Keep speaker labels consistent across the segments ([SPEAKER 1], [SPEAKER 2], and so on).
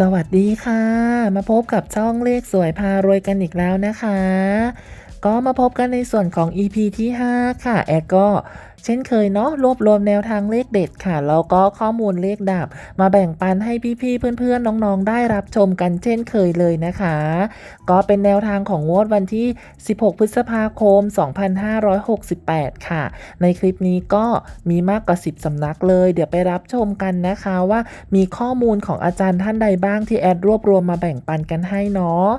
[SPEAKER 1] สวัสดีค่ะ มาพบกับช่องเลขสวยพารวยกันอีกแล้วนะคะ ก็มาพบกันในส่วนของ EP ที่ 5 ค่ะ แอดก็ เช่นเคยเนาะรวบรวมแนวทางเลขเด็ดค่ะแล้วก็ข้อมูลเลขดับ มาแบ่งปันให้พี่ๆเพื่อนๆน้องๆ ได้รับชมกันเช่นเคยเลยนะคะ ก็เป็นแนวทางของงวดวันที่ 16 พฤษภาคม 2568 ค่ะ ในคลิปนี้ก็มีมากกว่า 10 สำนักเลย เดี๋ยวไปรับชมกันนะคะว่ามีข้อมูลของอาจารย์ท่านใดบ้างที่แอดรวบรวมมาแบ่งปันกันให้เนาะ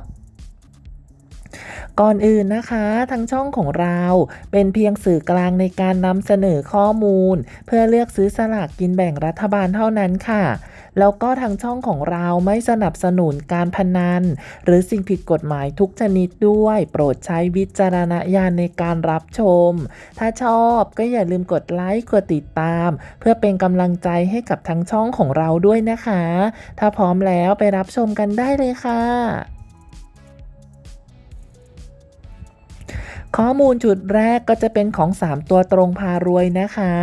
[SPEAKER 1] ก่อนอื่นนะคะทางช่องของเราเป็นเพียงสื่อกลางในการนำเสนอข้อมูล เพื่อเลือกซื้อสลากกินแบ่งรัฐบาลเท่านั้นค่ะ แล้วก็ทางช่องของเราไม่สนับสนุนการพนัน หรือสิ่งผิดกฎหมายทุกชนิดด้วย โปรดใช้วิจารณญาณในการรับชม ถ้าชอบก็อย่าลืมกดไลค์กดติดตาม เพื่อเป็นกำลังใจให้กับทางช่องของเราด้วยนะคะ ถ้าพร้อมแล้วไปรับชมกันได้เลยค่ะ ข้อมูลชุดแรกก็จะเป็นของ 3 ตัวตรงพารวยนะคะ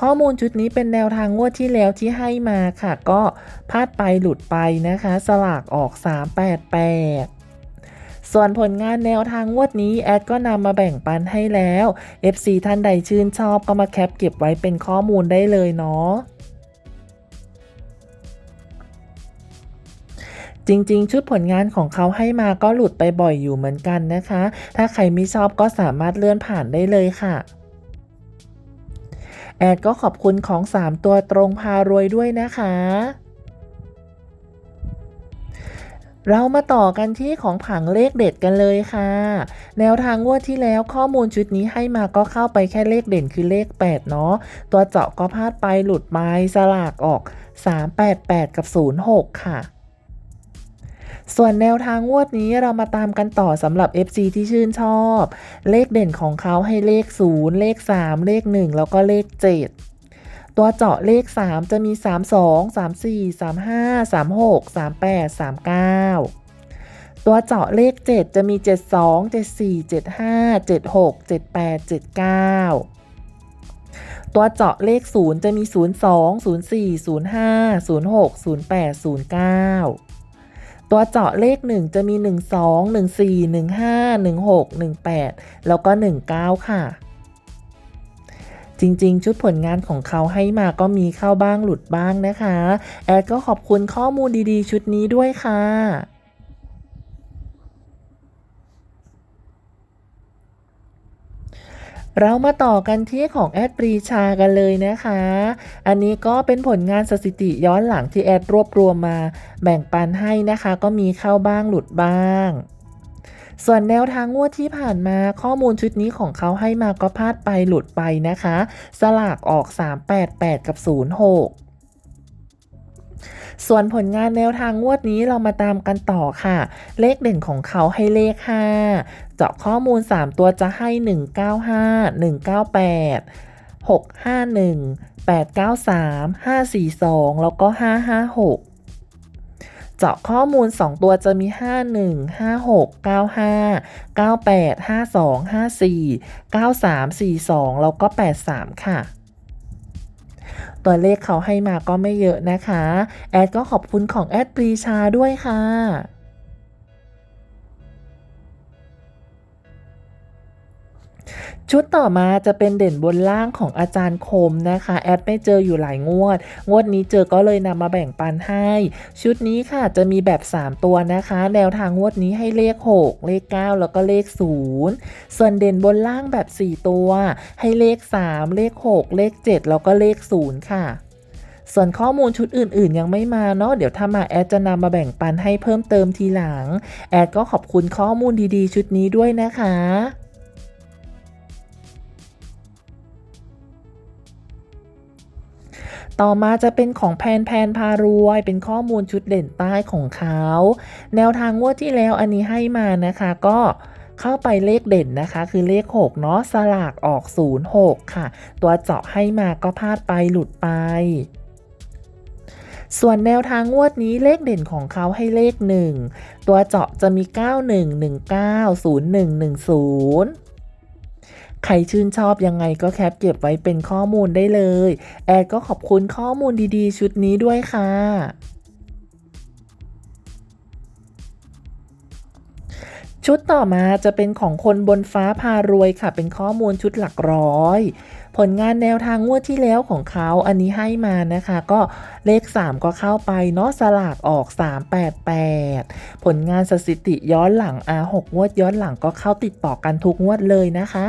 [SPEAKER 1] ข้อมูลชุดนี้เป็นแนวทางงวดที่แล้วที่ให้มาค่ะ ก็พลาดไปหลุดไปนะคะ สลากออก 388ส่วนผลงานแนวทางงวดนี้แอดก็นำมาแบ่งปันให้แล้ว FC ท่านใดชื่นชอบก็มาแคปเก็บไว้เป็นข้อมูลได้เลยเนาะ จริงๆ ชุดผลงานของเขาให้มาก็หลุดไปบ่อยอยู่เหมือนกันนะคะ ถ้าใครไม่ชอบก็สามารถเลื่อนผ่านได้เลยค่ะแอดก็ขอบคุณของ 3 ตัวตรงพารวยด้วยนะคะ เรามาต่อกันที่ของผังเลขเด็ดกันเลยค่ะ แนวทางงวดที่แล้วข้อมูลชุดนี้ให้มาก็เข้าไปแค่เลขเด่นคือเลข 8 เนาะ ตัวเจาะก็พลาดไปหลุดไปสลากออก 388 กับ 06 ค่ะ ส่วนแนวทางงวดนี้เรามาตามกันต่อสำหรับ FC ที่ชื่นชอบ เลขเด่นของเขาให้เลข 0 เลข 3 เลข 1 แล้วก็เลข 7 ตัวเจาะเลข 3 จะมี 32 34 35 36 38 39 ตัวเจาะเลข 7 จะมี 72 74 75 76 78 79ตัวเจาะเลข 0 จะมี 02 04 05 06 08 09 ตัวเจาะเลข 1 จะมี 12 14 15 16 18 แล้วก็ 19 ค่ะ จริงๆ ชุดผลงานของเขาให้มาก็มีเข้าบ้างหลุดบ้างนะคะ แอดก็ขอบคุณข้อมูลดีๆ ชุดนี้ด้วยค่ะ เรามาต่อกันที่ของแอดปรีชากันเลยนะคะ อันนี้ก็เป็นผลงานสถิติย้อนหลังที่แอดรวบรวมมาแบ่งปันให้นะคะ ก็มีเข้าบ้างหลุดบ้างส่วนแนวทางงวดที่ผ่านมาข้อมูลชุดนี้ของเขาให้มาก็พลาดไปหลุดไปนะคะ สลากออก 388 กับ 06 ส่วนผลงานแนวทางงวดนี้เรามาตามกันต่อค่ะ เลขเด่นของเขาให้เลข 5 เจาะข้อมูล 3 ตัวจะให้ 195 198 651 893 542 แล้วก็ 556เจาะข้อมูล 2 ตัวจะมี 51 56 95 98 52 54 93 42 แล้วก็ 83 ค่ะ ตัวเลขเขาให้มาก็ไม่เยอะนะคะ แอดก็ขอบคุณของแอดปรีชาด้วยค่ะ ชุดต่อมาจะเป็นเด่นบนล่างของอาจารย์คมนะคะ แอดไม่เจออยู่หลายงวด งวดนี้เจอก็เลยนำมาแบ่งปันให้ ชุดนี้ค่ะจะมีแบบ 3 ตัวนะคะ แนวทางงวดนี้ให้เลข 6 เลข 9 แล้วก็เลข 0 ส่วนเด่นบนล่างแบบ 4 ตัว ให้เลข 3 เลข 6 เลข 7 แล้วก็เลข 0 ค่ะส่วนข้อมูลชุดอื่นๆ ยังไม่มาเนาะเดี๋ยวถ้ามาแอดจะนำมาแบ่งปันให้เพิ่มเติมทีหลัง แอดก็ขอบคุณข้อมูลดีๆ ชุดนี้ด้วยนะคะ ต่อมาจะเป็นของแพนแพนพารวย เป็นข้อมูลชุดเด่นใต้ของเขา แนวทางงวดที่แล้วอันนี้ให้มานะคะก็เข้าไปเลขเด่นนะคะ คือเลข 6 เนาะสลากออก 06 ค่ะ ตัวเจาะให้มาก็พลาดไปหลุดไป ส่วนแนวทางงวดนี้เลขเด่นของเขาให้เลข 1 ตัวเจาะจะมี 91190110 ใครชื่นชอบยังไงก็แคปเก็บไว้เป็นข้อมูลได้เลย แอดก็ขอบคุณข้อมูลดีๆ ชุดนี้ด้วยค่ะชุดต่อมาจะเป็นของคนบนฟ้าพารวยค่ะ เป็นข้อมูลชุดหลักร้อย ผลงานแนวทางงวดที่แล้วของเขาอันนี้ให้มานะคะ ก็เลข 3 ก็เข้าไปเนาะสลากออก 388 ผลงานสถิติย้อนหลัง R6 งวดย้อนหลังก็เข้าติดต่อกันทุกงวดเลยนะคะ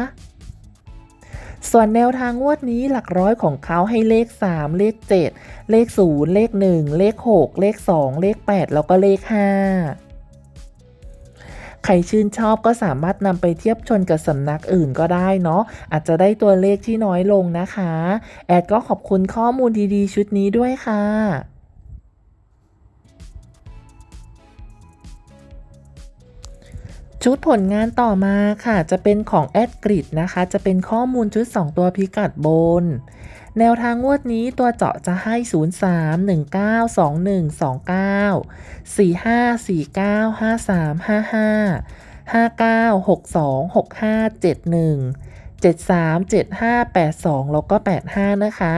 [SPEAKER 1] ส่วนแนวทางงวดนี้หลักร้อยของเขาให้เลข 3 เลข 7 เลข 0 เลข 1 เลข 6 เลข 2 เลข 8 แล้วก็เลข 5ใครชื่นชอบก็สามารถนำไปเทียบชนกับสำนักอื่นก็ได้เนาะอาจจะได้ตัวเลขที่น้อยลงนะคะ แอดก็ขอบคุณข้อมูลดีๆ ชุดนี้ด้วยค่ะ ชุดผลงานต่อมาค่ะจะเป็นของแอดกริดนะคะ จะเป็นข้อมูลชุด 2 ตัวพิกัดบน แนวทางงวดนี้ตัวเจาะจะให้ 0 3 1 9 2 1 2 9 4 5 4 9 5 3 5 5 5 9 6 2 6 5 7 1 7 3 7 5 8 2 แล้วก็ 85 นะคะ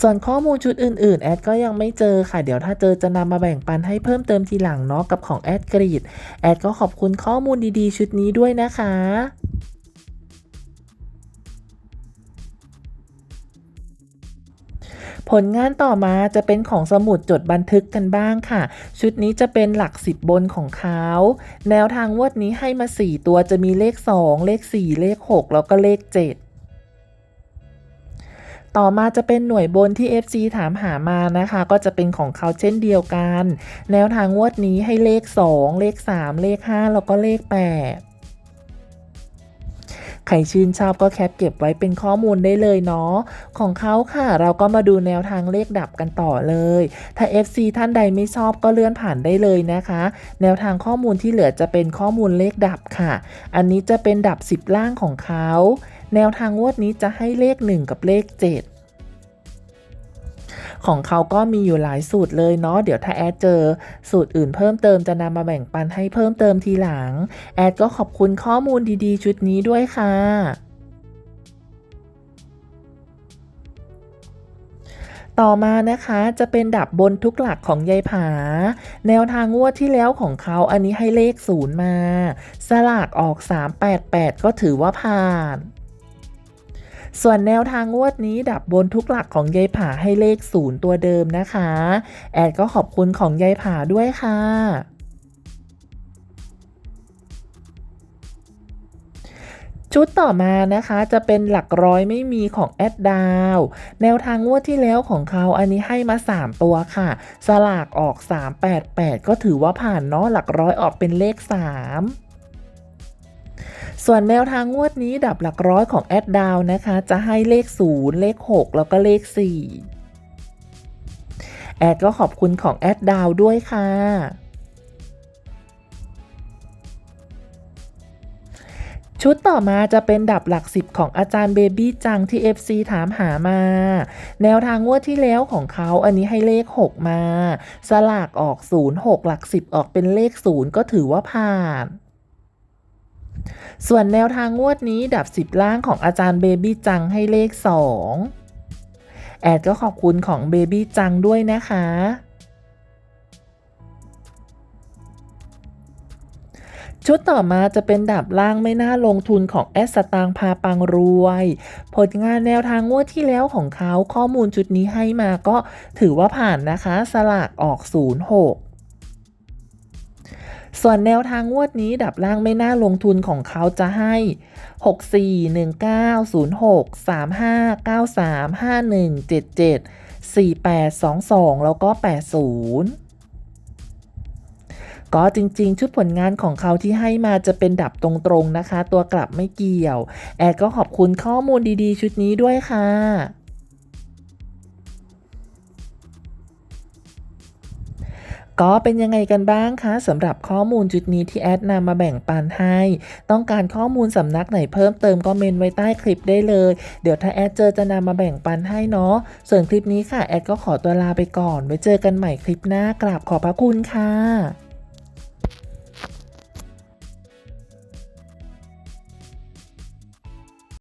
[SPEAKER 1] ส่วนข้อมูลชุดอื่นๆ แอดก็ยังไม่เจอค่ะ เดี๋ยวถ้าเจอจะนำมาแบ่งปันให้เพิ่มเติมทีหลังเนาะกับของแอดกรีดแอดก็ขอบคุณข้อมูลดีๆ ชุดนี้ด้วยนะคะผลงานต่อมาจะเป็นของสมุดจดบันทึกกันบ้างค่ะ ชุดนี้จะเป็นหลักสิบบนของเขาแนวทางงวดนี้ให้มา 4 ตัวจะมีเลข 2 เลข 4 เลข 6 แล้วก็เลข 7 ต่อมาจะเป็นหน่วยบนที่ FC ถามหามานะคะ ก็จะเป็นของเขาเช่นเดียวกัน แนวทางงวดนี้ให้เลข 2 เลข 3 เลข 5 แล้วก็เลข 8ใครชื่นชอบก็แคปเก็บไว้เป็นข้อมูลได้เลยเนาะของเขาค่ะ เราก็มาดูแนวทางเลขดับกันต่อเลย ถ้า FC ท่านใดไม่ชอบก็เลื่อนผ่านได้เลยนะคะ แนวทางข้อมูลที่เหลือจะเป็นข้อมูลเลขดับค่ะ อันนี้จะเป็นดับ 10 ล่างของเขา แนวทางงวดนี้จะให้เลข 1 กับเลข 7 ของเขาก็มีอยู่หลายสูตรเลยเนาะเดี๋ยวถ้าแอดเจอสูตรอื่นเพิ่มเติมจะนำมาแบ่งปันให้เพิ่มเติมทีหลัง แอดก็ขอบคุณข้อมูลดีๆ ชุดนี้ด้วยค่ะต่อมานะคะจะเป็นดับบนทุกหลักของยายผา แนวทางงวดที่แล้วของเขาอันนี้ให้เลขศูนย์มา สลากออก 388 ก็ถือว่าผ่าน ส่วนแนวทางงวดนี้ดับบนทุกหลักของยายผาให้เลขศูนย์ตัวเดิมนะคะ แอดก็ขอบคุณของยายผาด้วยค่ะชุดต่อมานะคะจะเป็นหลักร้อยไม่มีของแอดดาวแนวทางงวดที่แล้วของเขาอันนี้ให้มา 3 ตัวค่ะ สลากออก 388 ก็ถือว่าผ่านเนาะหลักร้อยออกเป็นเลข 3 ส่วนแนวทางงวดนี้ดับหลักร้อยของแอดดาวนะคะ จะให้เลข 0 เลข 6 แล้วก็เลข 4 แอดก็ขอบคุณของแอดดาวด้วยค่ะชุดต่อมาจะเป็นดับหลักสิบของอาจารย์เบบี้จังที่ FC ถามหามา แนวทางงวดที่แล้วของเขาอันนี้ให้เลข 6 มา สลากออก 0 6 หลัก10ออกเป็นเลข 0 ก็ถือว่าผ่าน ส่วนแนวทางงวดนี้ดับ10ล่างของอาจารย์เบบี้จังให้เลข 2 แอดก็ขอบคุณของเบบี้จังด้วยนะคะ ชุดต่อมาจะเป็นดับล่างไม่น่าลงทุนของแอสสตางพาปังรวย ผลงานแนวทางงวดที่แล้วของเขาข้อมูลชุดนี้ให้มาก็ถือว่าผ่านนะคะ สลากออก 06 ส่วนแนวทางงวดนี้ดับล่างไม่น่าลงทุนของเขาจะให้ 6 4 1 9 0 6 3 5 9 3 5 1 7 7 4 8 2 2 แล้วก็ 80ก็จริงๆ ชุดผลงานของเขาที่ให้มาจะเป็นดับตรงๆนะคะ ตัวกลับไม่เกี่ยว แอดก็ขอบคุณข้อมูลดีๆ ชุดนี้ด้วยค่ะ ก็เป็นยังไงกันบ้างคะสำหรับข้อมูลจุดนี้ที่แอดนำมาแบ่งปันให้ ต้องการข้อมูลสำนักไหนเพิ่มเติมก็เมนไว้ใต้คลิปได้เลย เดี๋ยวถ้าแอดเจอจะนำมาแบ่งปันให้เนาะส่วนคลิปนี้ค่ะแอดก็ขอตัวลาไปก่อน ไว้เจอกันใหม่คลิปหน้ากราบขอบพระคุณค่ะ